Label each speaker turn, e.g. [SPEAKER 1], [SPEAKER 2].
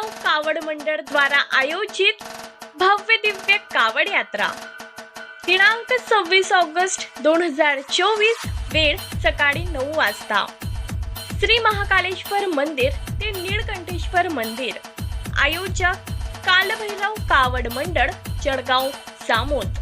[SPEAKER 1] भैरव कावड मंडळ द्वारा आयोजित भव्य दिव्य कावड यात्रा. दिनांक सव्वीस ऑगस्ट दोन हजार चोवीस वेळ सकाळी नऊ वाजता. श्री महाकालेश्वर मंदिर ते नीळकंठेश्वर मंदिर. आयोजक कालभैरव कावड मंडळ जळगाव जामोद